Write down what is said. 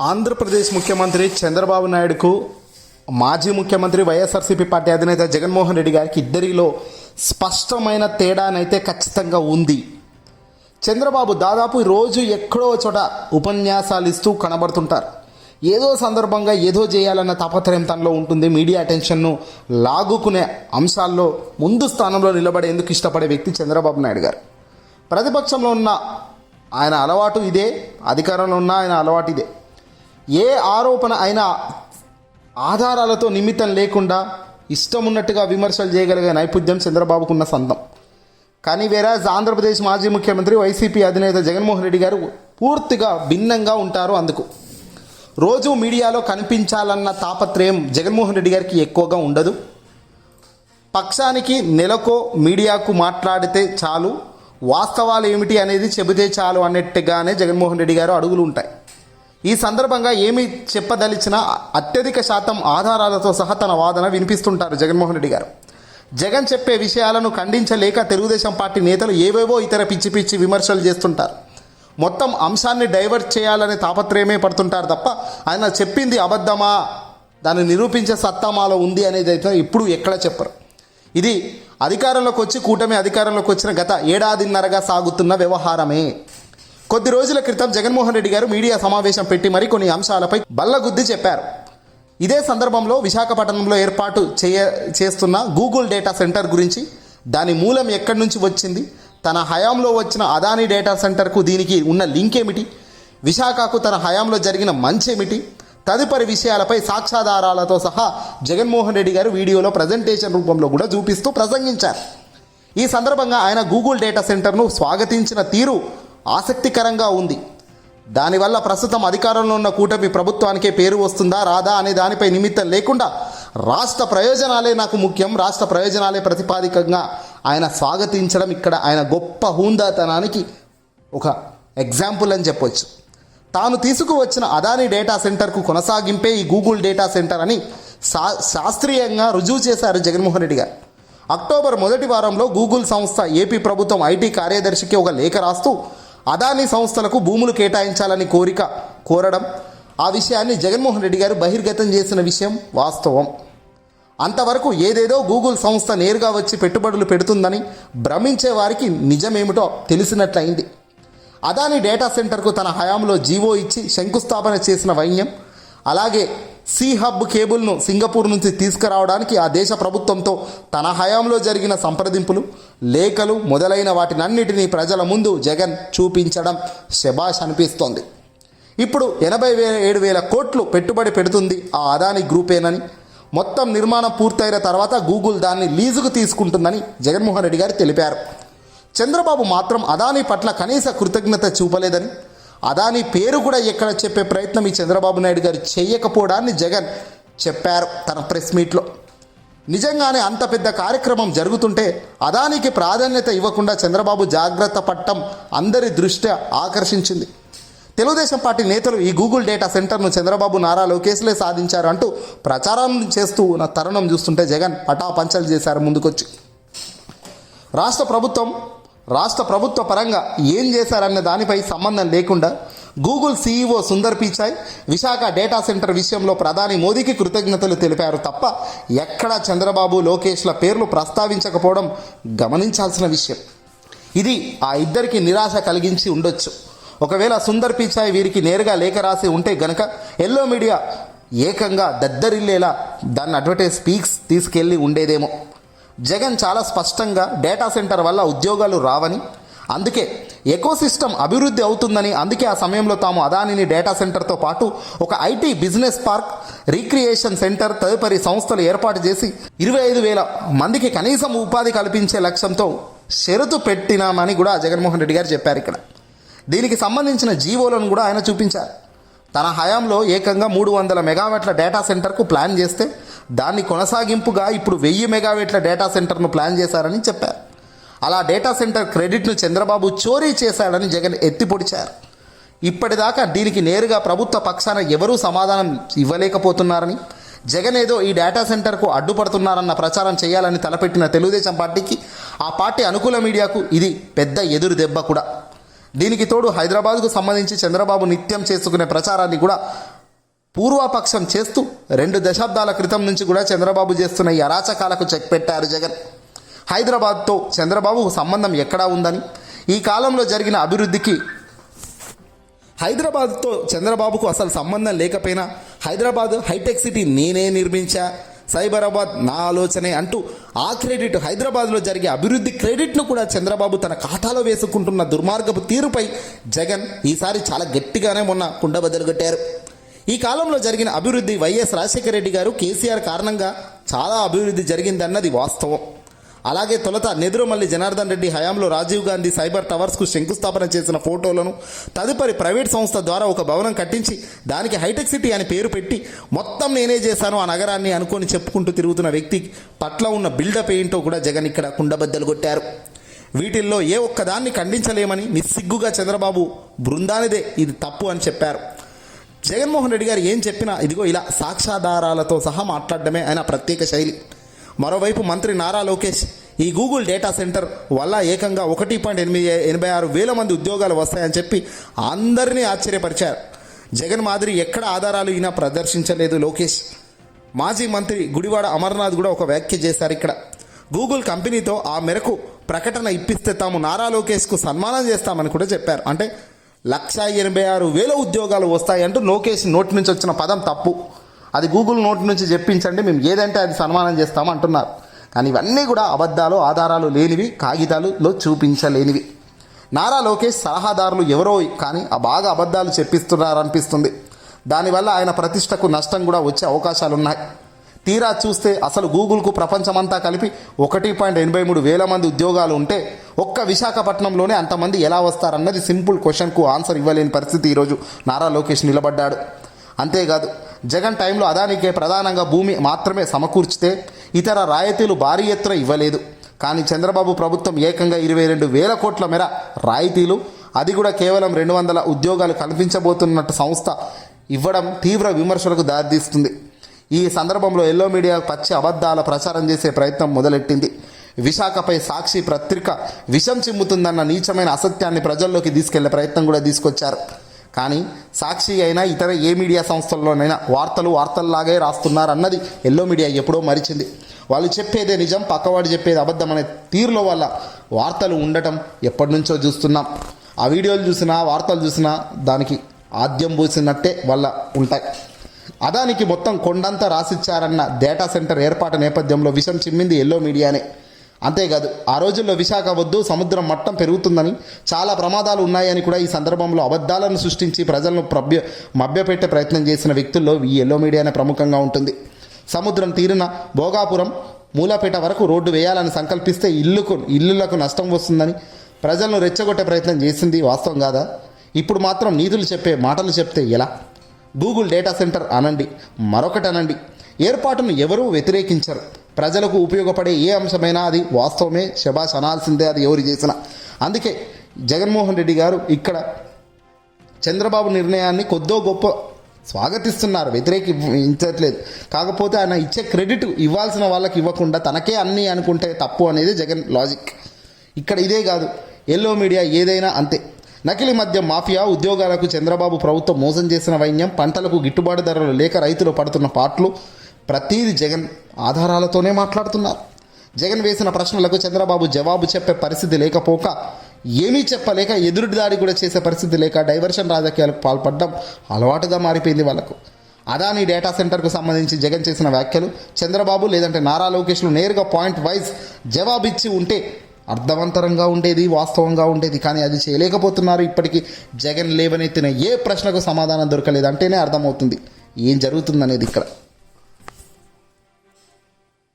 ఆంధ్రప్రదేశ్ ముఖ్యమంత్రి చంద్రబాబు నాయుడుకు మాజీ ముఖ్యమంత్రి వైఎస్ఆర్సీపీ పార్టీ అధినేత జగన్మోహన్ రెడ్డి గారికి ఇద్దరిలో స్పష్టమైన తేడానైతే ఖచ్చితంగా ఉంది. చంద్రబాబు దాదాపు రోజు ఎక్కడో చోట ఉపన్యాసాలు ఇస్తూ కనబడుతుంటారు. ఏదో సందర్భంగా ఏదో చేయాలన్న తాపత్రయం తనలో ఉంటుంది. మీడియా అటెన్షన్ను లాగుకునే అంశాల్లో ముందు స్థానంలో నిలబడేందుకు ఇష్టపడే వ్యక్తి చంద్రబాబు నాయుడు గారు. ప్రతిపక్షంలో ఉన్న ఆయన అలవాటు ఇదే అధికారంలో ఉన్న ఆయన అలవాటు ఇదే. ఏ ఆరోపణ అయినా ఆధారాలతో నిమిత్తం లేకుండా ఇష్టం ఉన్నట్టుగా విమర్శలు చేయగలిగే నైపుణ్యం చంద్రబాబుకున్న సొంతం కానీ వేరే ఆంధ్రప్రదేశ్ మాజీ ముఖ్యమంత్రి వైసీపీ అధినేత జగన్మోహన్ రెడ్డి గారు పూర్తిగా భిన్నంగా ఉంటారు అందుకు. రోజు మీడియాలో కనిపించాలన్న తాపత్రయం జగన్మోహన్ రెడ్డి గారికి ఎక్కువగా ఉండదు. పక్షానికి నెలకో మీడియాకు మాట్లాడితే చాలు. వాస్తవాలు ఏమిటి అనేది చెబితే చాలు అన్నట్టుగానే జగన్మోహన్ రెడ్డి గారు అడుగులు ఉంటాయి. ఈ సందర్భంగా ఏమి చెప్పదలిచినా అత్యధిక శాతం ఆధారాలతో సహా తన వాదన వినిపిస్తుంటారు జగన్మోహన్ రెడ్డి గారు. జగన్ చెప్పే విషయాలను ఖండించలేక తెలుగుదేశం పార్టీ నేతలు ఏవేవో ఇతర పిచ్చి పిచ్చి విమర్శలు చేస్తుంటారు. మొత్తం అంశాన్ని డైవర్ట్ చేయాలనే తాపత్రయమే పడుతుంటారు తప్ప ఆయన చెప్పింది అబద్ధమా? దాన్ని నిరూపించే సత్తా మాలో ఉంది అనేది అయితే ఇప్పుడు ఎక్కడ చెప్పరు. ఇది అధికారంలోకి వచ్చి కూటమి అధికారంలోకి వచ్చిన గత ఏడాదిన్నరగా సాగుతున్న వ్యవహారమే. కొద్ది రోజుల క్రితం జగన్మోహన్ రెడ్డి గారు మీడియా సమావేశం పెట్టి మరి కొన్ని అంశాలపై బల్లగుద్ది చెప్పారు. ఇదే సందర్భంలో విశాఖపట్నంలో ఏర్పాటు చేయ చేస్తున్న గూగుల్ డేటా సెంటర్ గురించి దాని మూలం ఎక్కడి నుంచి వచ్చింది తన హయాంలో వచ్చిన అదానీ డేటా సెంటర్కు దీనికి ఉన్న లింక్ ఏమిటి విశాఖకు తన హయాంలో జరిగిన మంచి ఏమిటి తదుపరి విషయాలపై సాక్ష్యాధారాలతో సహా జగన్మోహన్ రెడ్డి గారు వీడియోలో ప్రజెంటేషన్ రూపంలో కూడా చూపిస్తూ ప్రసంగించారు. ఈ సందర్భంగా ఆయన గూగుల్ డేటా సెంటర్ను స్వాగతించిన తీరు ఆసక్తికరంగా ఉంది. దానివల్ల ప్రస్తుతం అధికారంలో ఉన్న కూటమి ప్రభుత్వానికే పేరు వస్తుందా రాదా అనే దానిపై నిమిత్తం లేకుండా రాష్ట్ర ప్రయోజనాలే నాకు ముఖ్యం. రాష్ట్ర ప్రయోజనాలే ప్రతిపాదికంగా ఆయన స్వాగతించడం ఇక్కడ ఆయన గొప్ప హూందాతనానికి ఒక ఎగ్జాంపుల్ అని చెప్పొచ్చు. తాను తీసుకువచ్చిన అదాని డేటా సెంటర్కు కొనసాగింపే ఈ గూగుల్ డేటా సెంటర్ అని శా శాస్త్రీయంగా రుజువు చేశారు జగన్మోహన్ రెడ్డి గారు. అక్టోబర్ మొదటి వారంలో గూగుల్ సంస్థ ఏపీ ప్రభుత్వం ఐటీ కార్యదర్శికి ఒక లేఖ రాస్తూ అదానీ సంస్థలకు భూములు కేటాయించాలని కోరిక కోరడం. ఆ విషయాన్ని జగన్మోహన్ రెడ్డి గారు బహిర్గతం చేసిన విషయం వాస్తవం. అంతవరకు ఏదేదో గూగుల్ సంస్థ నేరుగా వచ్చి పెట్టుబడులు పెడుతుందని భ్రమించే వారికి నిజమేమిటో తెలిసినట్లయింది. అదాని డేటా సెంటర్కు తన హయాంలో జీవో ఇచ్చి శంకుస్థాపన చేసిన వైన్యం అలాగే సీ హబ్ కేబుల్ను సింగపూర్ నుంచి తీసుకురావడానికి ఆ దేశ ప్రభుత్వంతో తన హయాంలో జరిగిన సంప్రదింపులు లేఖలు మొదలైన వాటినన్నిటినీ ప్రజల ముందు జగన్ చూపించడం శబాష్ అనిపిస్తోంది. ఇప్పుడు ఎనభై వేల ఏడు వేల కోట్లు పెట్టుబడి పెడుతుంది ఆ అదాని గ్రూపేనని మొత్తం నిర్మాణం పూర్తయిన తర్వాత గూగుల్ దాన్ని లీజుకు తీసుకుంటుందని జగన్మోహన్ రెడ్డి గారు తెలిపారు. చంద్రబాబు మాత్రం అదాని పట్ల కనీస కృతజ్ఞత చూపలేదని అదాని పేరు కూడా ఎక్కడ చెప్పే ప్రయత్నం ఈ చంద్రబాబు నాయుడు గారు చేయకపోవడాన్ని జగన్ చెప్పారు తన ప్రెస్ మీట్లో. నిజంగానే అంత పెద్ద కార్యక్రమం జరుగుతుంటే అదానికి ప్రాధాన్యత ఇవ్వకుండా చంద్రబాబు జాగ్రత్త పట్టం అందరి దృష్ట్యా ఆకర్షించింది. తెలుగుదేశం పార్టీ నేతలు ఈ గూగుల్ డేటా సెంటర్ను చంద్రబాబు నారా లోకేష్లే సాధించారు అంటూ ప్రచారం చేస్తూ ఉన్న తరుణం చూస్తుంటే జగన్ పటాపంచలు చేశారు ముందుకొచ్చి. రాష్ట్ర ప్రభుత్వం రాష్ట్ర ప్రభుత్వ పరంగా ఏం చేశారన్న దానిపై సంబంధం లేకుండా Google CEO Sundar Pichai Visakha data center విషయంలో ప్రధాని మోదీకి కృతజ్ఞతలు తెలిపారు తప్ప ఎక్కడా చంద్రబాబు లోకేష్ల పేర్లు ప్రస్తావించకపోవడం గమనించాల్సిన విషయం. ఇది ఆ ఇద్దరికి నిరాశ కలిగించి ఉండొచ్చు. ఒకవేళ సుందర్ పిచాయ్ వీరికి నేరుగా లేఖ రాసి ఉంటే గనక ఎల్లో మీడియా ఏకంగా దద్దరిల్లేలా దాన్ని అడ్వర్టైజ్ స్పీక్స్ తీసుకెళ్ళి ఉండేదేమో. జగన్ చాలా స్పష్టంగా డేటా సెంటర్ వల్ల ఉద్యోగాలు రావని అందుకే ఎకోసిస్టమ్ అభివృద్ధి అవుతుందని అందుకే ఆ సమయంలో తాము అదానిని డేటా సెంటర్తో పాటు ఒక IT business park recreation center తదుపరి సంస్థలు ఏర్పాటు చేసి ఇరవై ఐదు వేల మందికి కనీసం ఉపాధి కల్పించే లక్ష్యంతో షరతు పెట్టినామని కూడా జగన్మోహన్ రెడ్డి గారు చెప్పారు ఇక్కడ. దీనికి సంబంధించిన జీవోలను కూడా ఆయన చూపించారు. తన హయాంలో ఏకంగా మూడు వందల మెగావాట్ల డేటా సెంటర్కు ప్లాన్ చేస్తే దాన్ని కొనసాగింపుగా ఇప్పుడు వెయ్యి మెగావేట్ల డేటా సెంటర్ను ప్లాన్ చేశారని చెప్పారు. అలా డేటా సెంటర్ క్రెడిట్ను చంద్రబాబు చోరీ చేశాడని జగన్ ఎత్తిపొడిచారు. ఇప్పటిదాకా దీనికి నేరుగా ప్రభుత్వ పక్షాన ఎవరూ సమాధానం ఇవ్వలేకపోతున్నారని జగన్ ఏదో ఈ డేటా సెంటర్కు అడ్డుపడుతున్నారన్న ప్రచారం చేయాలని తలపెట్టిన తెలుగుదేశం పార్టీకి ఆ పార్టీ అనుకూల మీడియాకు ఇది పెద్ద ఎదురు దెబ్బ కూడా. దీనికి తోడు హైదరాబాద్కు సంబంధించి చంద్రబాబు నిత్యం చేసుకునే ప్రచారాన్ని కూడా పూర్వపక్షం చేస్తూ రెండు దశాబ్దాల క్రితం నుంచి కూడా చంద్రబాబు చేస్తున్న ఈ అరాచకాలకు చెక్ పెట్టారు జగన్. హైదరాబాద్తో చంద్రబాబు సంబంధం ఎక్కడా ఉందని ఈ కాలంలో జరిగిన అభివృద్ధికి హైదరాబాద్తో చంద్రబాబుకు అసలు సంబంధం లేకపోయినా హైదరాబాద్ హైటెక్ సిటీ నేనే నిర్మించా సైబరాబాద్ నా ఆలోచనే అంటూ ఆ క్రెడిట్ హైదరాబాద్లో జరిగే అభివృద్ధి క్రెడిట్ను కూడా చంద్రబాబు తన ఖాతాలో వేసుకుంటున్న దుర్మార్గపు తీరుపై జగన్ ఈసారి చాలా గట్టిగానే మొన్న కుండబద్దలు కొట్టారు. ఈ కాలంలో జరిగిన అభివృద్ధి వైఎస్ రాజశేఖర రెడ్డి గారు కేసీఆర్ కారణంగా చాలా అభివృద్ధి జరిగిందన్నది వాస్తవం. అలాగే తొలుత నెదురుమల్లి జనార్దన్ రెడ్డి హయాంలో రాజీవ్ గాంధీ సైబర్ టవర్స్కు శంకుస్థాపన చేసిన ఫోటోలను తదుపరి ప్రైవేట్ సంస్థ ద్వారా ఒక భవనం కట్టించి దానికి హైటెక్ సిటీ అని పేరు పెట్టి మొత్తం నేనే చేశాను ఆ నగరాన్ని అనుకొని చెప్పుకుంటూ తిరుగుతున్న వ్యక్తి పట్ల ఉన్న బిల్డప్ ఏంటో కూడా జగన్ ఇక్కడ కుండబద్దలు కొట్టారు. వీటిల్లో ఏ ఒక్కదాన్ని ఖండించలేమని నిస్సిగ్గుగా చంద్రబాబు బృందానిదే ఇది తప్పు అని చెప్పారు. జగన్మోహన్ రెడ్డి గారు ఏం చెప్పినా ఇదిగో ఇలా సాక్ష్యాధారాలతో సహా మాట్లాడడమే ఆయన ప్రత్యేక శైలి. మరోవైపు మంత్రి నారా లోకేష్ ఈ గూగుల్ డేటా సెంటర్ వల్ల ఏకంగా ఒకటి పాయింట్ ఎనిమిది ఎనభై ఆరు వేల మంది ఉద్యోగాలు వస్తాయని చెప్పి అందరినీ ఆశ్చర్యపరిచారు. జగన్ మాదిరి ఎక్కడ ఆధారాలు ఈయన ప్రదర్శించలేదు లోకేష్. మాజీ మంత్రి గుడివాడ అమర్నాథ్ కూడా ఒక వ్యాఖ్య చేశారు ఇక్కడ. గూగుల్ కంపెనీతో ఆ మేరకు ప్రకటన ఇప్పిస్తే తాము నారా లోకేష్కు సన్మానం చేస్తామని కూడా చెప్పారు. అంటే లక్ష ఎనభై ఆరు వేల ఉద్యోగాలు వస్తాయంటూ లోకేష్ నోటి నుంచి వచ్చిన పదం తప్పు. అది గూగుల్ నోటి నుంచి చెప్పించండి మేము ఏదంటే అది సన్మానం చేస్తాం అంటున్నారు. కానీ ఇవన్నీ కూడా అబద్ధాలు ఆధారాలు లేనివి కాగితాలులో చూపించలేనివి. నారా లోకేష్ సలహాదారులు ఎవరో కానీ ఆ బాగా అబద్ధాలు చెప్పిస్తున్నారనిపిస్తుంది. దానివల్ల ఆయన ప్రతిష్టకు నష్టం కూడా వచ్చే అవకాశాలు ఉన్నాయి తీరా చూస్తే అసలు గూగుల్కు ప్రపంచమంతా కలిపి ఒకటి పాయింట్ ఎనభై మూడు వేల మంది ఉద్యోగాలు ఉంటే ఒక్క విశాఖపట్నంలోనే అంతమంది ఎలా వస్తారన్నది సింపుల్ క్వశ్చన్కు ఆన్సర్ ఇవ్వలేని పరిస్థితి ఈరోజు నారా లోకేష్ నిలబడ్డాడు. అంతేకాదు జగన్ టైంలో అదానికే ప్రధానంగా భూమి మాత్రమే సమకూర్చితే ఇతర రాయితీలు భారీ ఎత్తున ఇవ్వలేదు. కానీ చంద్రబాబు ప్రభుత్వం ఏకంగా ఇరవై రెండు వేల కోట్ల మేర రాయితీలు అది కూడా కేవలం రెండు వందల ఉద్యోగాలు కల్పించబోతున్నట్టు సంస్థ ఇవ్వడం తీవ్ర విమర్శలకు దారితీస్తుంది. ఈ సందర్భంలో ఎల్లో మీడియా పచ్చి అబద్ధాల ప్రచారం చేసే ప్రయత్నం మొదలెట్టింది. విశాఖపై సాక్షి పత్రిక విషం చిమ్ముతుందన్న నీచమైన అసత్యాన్ని ప్రజల్లోకి తీసుకెళ్ళే ప్రయత్నం కూడా తీసుకొచ్చారు. కానీ సాక్షి అయినా ఇతర ఏ మీడియా సంస్థల్లోనైనా వార్తలు వార్తల్లాగే రాస్తున్నారన్నది ఎల్లో మీడియా ఎప్పుడో మరిచింది. వాళ్ళు చెప్పేదే నిజం పక్కవాడు చెప్పేది అబద్ధం అనే తీరులో వల్ల వార్తలు ఉండటం ఎప్పటి నుంచో చూస్తున్నాం. ఆ వీడియోలు చూసినా వార్తలు చూసినా దానికి ఆద్యం పోసినట్టే వాళ్ళ ఉంటాయి. అదానికి మొత్తం కొండంతా రాసిచ్చారన్న డేటా సెంటర్ ఏర్పాటు నేపథ్యంలో విషం చిమ్మింది ఎల్లో మీడియానే అంతేకాదు ఆ రోజుల్లో విశాఖ వద్దు సముద్రం మట్టం పెరుగుతుందని చాలా ప్రమాదాలు ఉన్నాయని కూడా ఈ సందర్భంలో అబద్ధాలను సృష్టించి ప్రజలను ప్రభ్య మభ్యపెట్టే ప్రయత్నం చేసిన వ్యక్తుల్లో ఈ ఎల్లో మీడియానే ప్రముఖంగా ఉంటుంది. సముద్రం తీరిన భోగాపురం మూలాపేట వరకు రోడ్డు వేయాలని సంకల్పిస్తే ఇల్లుకు ఇల్లులకు నష్టం వస్తుందని ప్రజలను రెచ్చగొట్టే ప్రయత్నం చేసింది వాస్తవం కాదా? ఇప్పుడు మాత్రం నీతులు చెప్పే మాటలు చెప్తే ఎలా? గూగుల్ డేటా సెంటర్ అనండి మరొకటి అనండి. ఏర్పాటును ఎవరూ వ్యతిరేకించరు. ప్రజలకు ఉపయోగపడే ఏ అంశమైనా అది వాస్తవమే. శబాష్ అనాల్సిందే అది ఎవరు చేసినా. అందుకే జగన్మోహన్ రెడ్డి గారు ఇక్కడ చంద్రబాబు నిర్ణయాన్ని కొద్దో గొప్ప స్వాగతిస్తున్నారు. వ్యతిరేకించట్లేదు కాకపోతే ఆయన ఇచ్చే క్రెడిట్ ఇవ్వాల్సిన వాళ్ళకి ఇవ్వకుండా తనకే అన్నీ అనుకుంటే తప్పు అనేది జగన్ లాజిక్. ఇక్కడ ఇదే కాదు. ఎల్లో మీడియా ఏదైనా అంతే. నకిలీ మద్యం మాఫియా ఉద్యోగాలకు చంద్రబాబు ప్రభుత్వం మోసం చేసిన వైన్యం పంటలకు గిట్టుబాటు ధరలు లేక రైతులు పడుతున్న పాటలు ప్రతీది జగన్ ఆధారాలతోనే మాట్లాడుతున్నారు. జగన్ వేసిన ప్రశ్నలకు చంద్రబాబు జవాబు చెప్పే పరిస్థితి లేకపోక ఏమీ చెప్పలేక ఎదురు దాడి కూడా చేసే పరిస్థితి లేక డైవర్షన్ రాజకీయాలకు పాల్పడడం అలవాటుగా మారిపోయింది వాళ్ళకు. అదాని డేటా సెంటర్కు సంబంధించి జగన్ చేసిన వ్యాఖ్యలు చంద్రబాబు లేదంటే నారా లోకేష్లు నేరుగా పాయింట్ వైజ్ జవాబిచ్చి ఉంటే అర్థవంతరంగా ఉండేది వాస్తవంగా ఉండేది కానీ అది చేయలేకపోతున్నారు. ఇప్పటికీ జగన్ లేవనెత్తిన ఏ ప్రశ్నకు సమాధానం దొరకలేదు అంటేనే అర్థమవుతుంది. ఏం జరుగుతుందనేది ఇక్కడ.